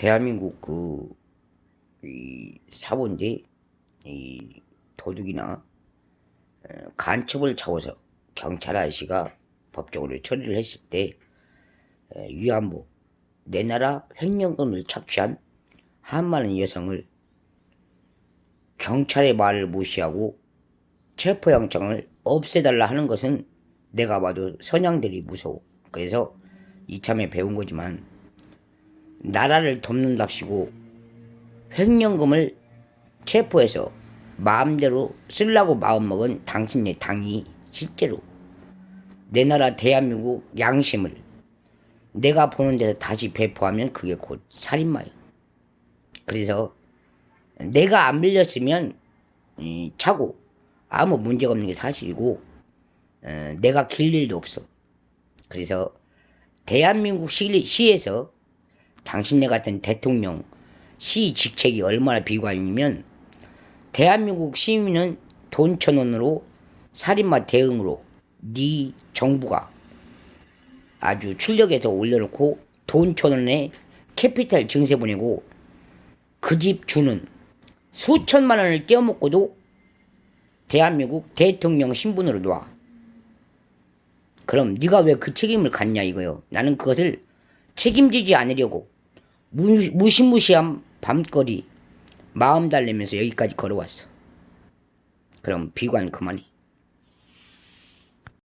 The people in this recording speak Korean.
대한민국 그, 이 사본지, 이 도둑이나 어, 간첩을 잡아서 경찰 아저씨가 법적으로 처리를 했을 때 에, 위안부, 내 나라 횡령금을 착취한 한많은 여성을 경찰의 말을 무시하고 체포영장을 없애달라 하는 것은 내가 봐도 선양들이 무서워. 그래서 이참에 배운 거지만 나라를 돕는답시고 횡령금을 체포해서 마음대로 쓰려고 마음먹은 당신네 당이 실제로 내 나라 대한민국 양심을 내가 보는 데서 다시 배포하면 그게 곧 살인마예요. 그래서 내가 안 밀렸으면 이, 차고 아무 문제가 없는 게 사실이고 어, 내가 길 일도 없어. 그래서 대한민국 시, 시에서 당신네 같은 대통령 시 직책이 얼마나 비관이면 대한민국 시민은 돈 천 원으로 살인마 대응으로 네 정부가 아주 출력해서 올려놓고 돈 천 원에 캐피탈 증세 보내고 그 집 주는 수천만 원을 떼어먹고도 대한민국 대통령 신분으로 놔. 그럼 네가 왜 그 책임을 갖냐 이거요. 나는 그것을 책임지지 않으려고 무, 무시무시한 밤거리 마음 달래면서 여기까지 걸어왔어. 그럼 비관 그만해.